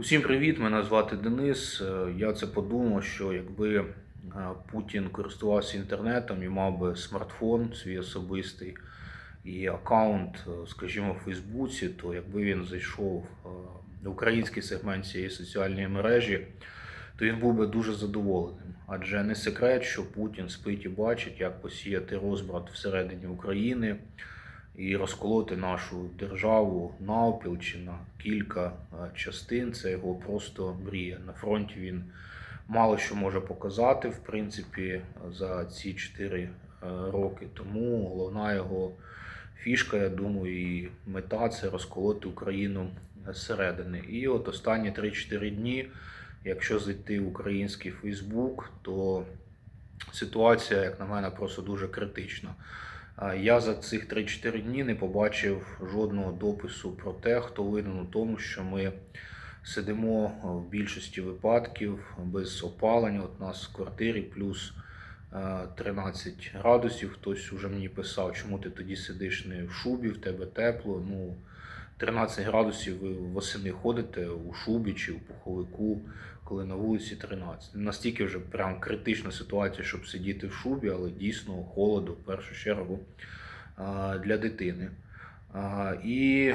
Усім привіт! Мене звати Денис. Е, Я це подумав, що якби е, Путін користувався інтернетом і мав би смартфон свій особистий і аккаунт, е, скажімо, в Фейсбуці, то якби він зайшов в український сегмент цієї соціальної мережі, то він був би дуже задоволеним. Адже не секрет, що Путін спить і бачить, як посіяти розбрат всередині України і розколоти нашу державу навпіл чи на кілька е, частин. Це його просто мрія. На фронті він мало що може показати, в принципі, за ці 4 роки. Тому головна його фішка, я думаю, і мета це розколоти Україну зсередини. І от останні 3-4 дні, якщо зайти в український Фейсбук, то ситуація, як на мене, просто дуже критична. Я за цих 3-4 дні не побачив жодного допису про те, хто винен у тому, що ми сидимо в більшості випадків без опалення. От нас в квартирі плюс е, 13 градусів. Хтось уже мені писав, чому ти тоді сидиш не в шубі, в тебе тепло. Ну, 13 градусів ви восени ходите у шубі чи у пуховику, коли на вулиці 13. Не Настільки вже прям критична ситуація, щоб сидіти в шубі, але дійсно холоду в першу чергу для дитини. І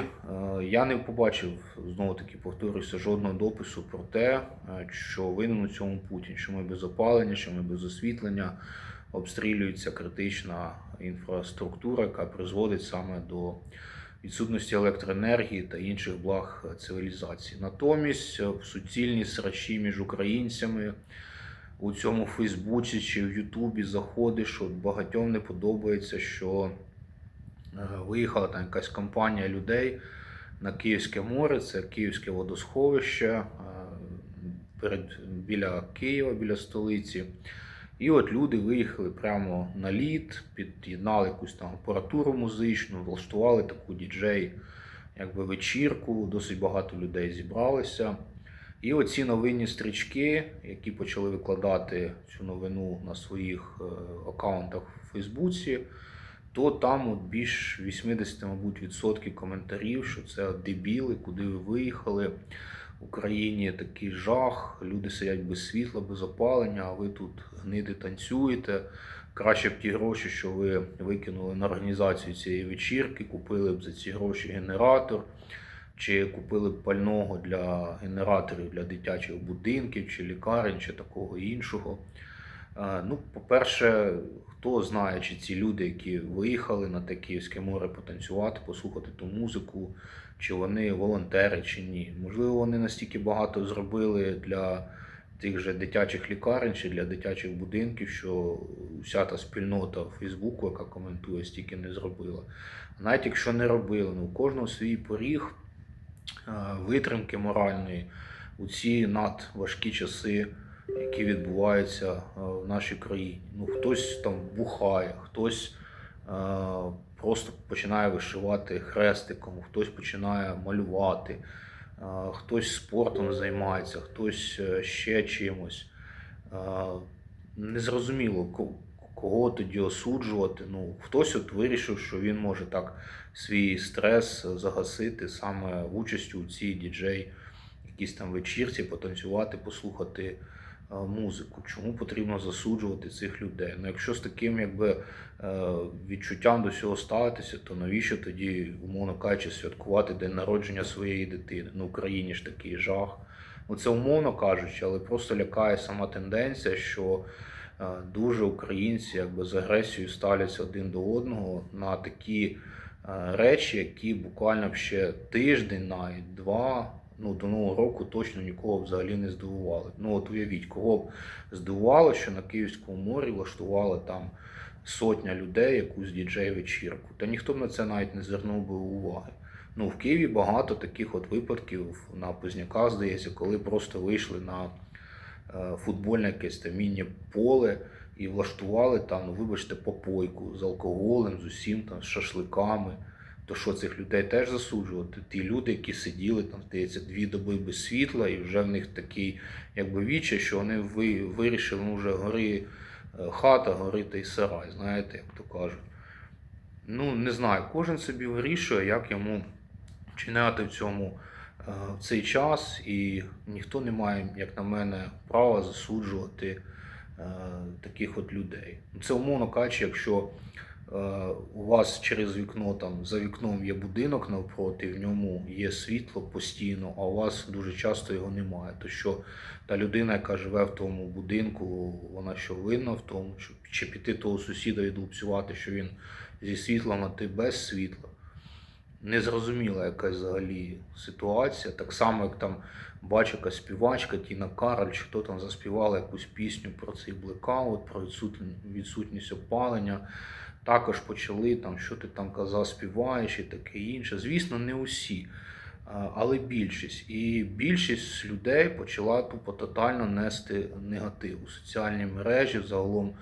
я не побачив знову таки повторюся жодного допису про те, що винен у цьому Путін, що ми без опалення, що ми без освітлення обстрілюється критична інфраструктура, яка призводить саме до відсутності електроенергії та інших благ цивілізації. Натомість е, суцільні срачі між українцями у цьому Фейсбуці чи в Ютубі заходиш, от багатьом не подобається, що е, виїхала там якась компанія людей на Київське море, це Київське водосховище е, перед, біля Києва, біля столиці. І от люди виїхали прямо на лід, під'єднали якусь там апаратуру музичну, влаштували таку діджей, якби вечірку, досить багато людей зібралися. І оці новинні стрічки, які почали викладати цю новину на своїх е, аккаунтах в Фейсбуці, то там от більш 80, мабуть, відсотків коментарів, що це дебіли, куди ви виїхали. Україні такий жах, люди сидять без світла, без опалення, а ви тут гниди танцюєте. Краще б ті гроші, що ви викинули на організацію цієї вечірки, купили б за ці гроші генератор, чи купили б пального для генераторів для дитячих будинків, чи лікарень, чи такого іншого. Ну, по-перше, хто знає, чи ці люди, які виїхали на те Київське море потанцювати, послухати ту музику, чи вони волонтери, чи ні. Можливо, вони настільки багато зробили для тих же дитячих лікарень чи для дитячих будинків, що вся та спільнота в Фейсбуку, яка коментує, стільки не зробила. Навіть якщо не робили, ну у кожного свій поріг витримки моральної у ці надважкі часи, які відбуваються е, в нашій країні. Ну, хтось там бухає, хтось е, просто починає вишивати хрестиком, хтось починає малювати, е, хтось спортом займається, хтось ще чимось. Незрозуміло, кого тоді осуджувати. Ну, хтось от вирішив, що він може так свій стрес загасити саме участю у цій діджей, якійсь там вечірці, потанцювати, послухати музику. Чому потрібно засуджувати цих людей? Ну, якщо з таким якби е, відчуттям до всього ставитися, то навіщо тоді, умовно кажучи, святкувати день народження своєї дитини? Ну, в Україні ж такий жах. Ну, це умовно кажучи, але просто лякає сама тенденція, що е, дуже українці якби з агресією ставляться один до одного на такі е, речі, які буквально ще тиждень, навіть два. Ну, до нового року точно нікого взагалі не здивували. Ну, от уявіть, кого б здивувало, що на Київському морі влаштували там сотня людей якусь діджей-вечірку. Та ніхто б на це навіть не звернув би уваги. Ну, в Києві багато таких от випадків на Позняках, здається, коли просто вийшли на е, футбольне якесь там міні-поле і влаштували там, ну вибачте, попойку з алкоголем, з усім там, з шашликами. То що цих людей теж засуджувати? Ті люди, які сиділи там, здається, дві доби без світла, і вже в них такий якби віче, що вони ви, вирішили, ну вже гори е, хата, гори та й сарай, знаєте, як то кажуть. Ну, не знаю, кожен собі вирішує, як йому вчиняти в цьому в цей час, і ніхто не має, як на мене, права засуджувати е, таких от людей. Це умовно кажучи, якщо е, у вас через вікно там за вікном є будинок навпроти, в ньому є світло постійно, а у вас дуже часто його немає. То що та людина, яка живе в тому будинку, вона що винна в тому, чи піти того сусіда і долупцювати, що він зі світлом, а ти без світла. Незрозуміла якась взагалі ситуація. Так само, як там бачу якась співачка Тіна Кароль, чи хто там заспівала якусь пісню про цей блекаут, про відсутн- відсутність опалення. Також почали там, що ти там казав, співаєш і таке інше. Звісно, не усі, але більшість. І більшість людей почала тупо тотально нести негатив у соціальні мережі, загалом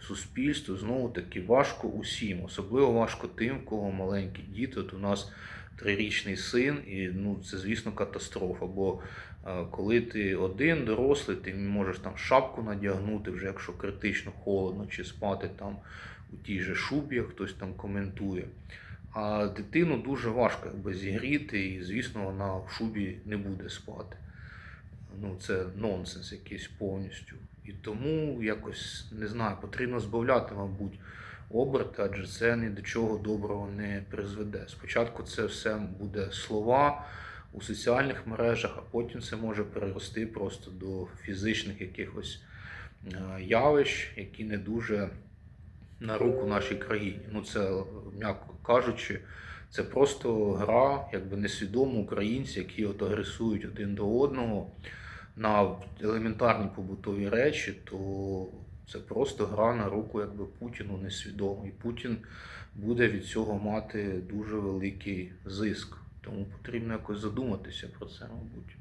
суспільству. Знову таки важко усім, особливо важко тим, в кого маленькі діти. От у нас трирічний син, і ну це звісно катастрофа. Бо коли ти один дорослий, ти можеш там шапку надягнути, вже якщо критично холодно, чи спати там у тій же шубі, як хтось там коментує. А дитину дуже важко якби зігріти, і звісно, вона в шубі не буде спати. Ну, це нонсенс якийсь повністю. І тому якось не знаю, потрібно збавляти, мабуть, оберти, адже це ні до чого доброго не призведе. Спочатку це все буде слова у соціальних мережах, а потім це може перерости просто до фізичних якихось е, явищ, які не дуже на руку нашій країні. Ну, це, м'яко кажучи, це просто гра, якби несвідомо українці, які от агресують один до одного на елементарні побутові речі, то це просто гра на руку якби Путіну несвідомо. І Путін буде від цього мати дуже великий зиск. Тому потрібно якось задуматися про це, мабуть.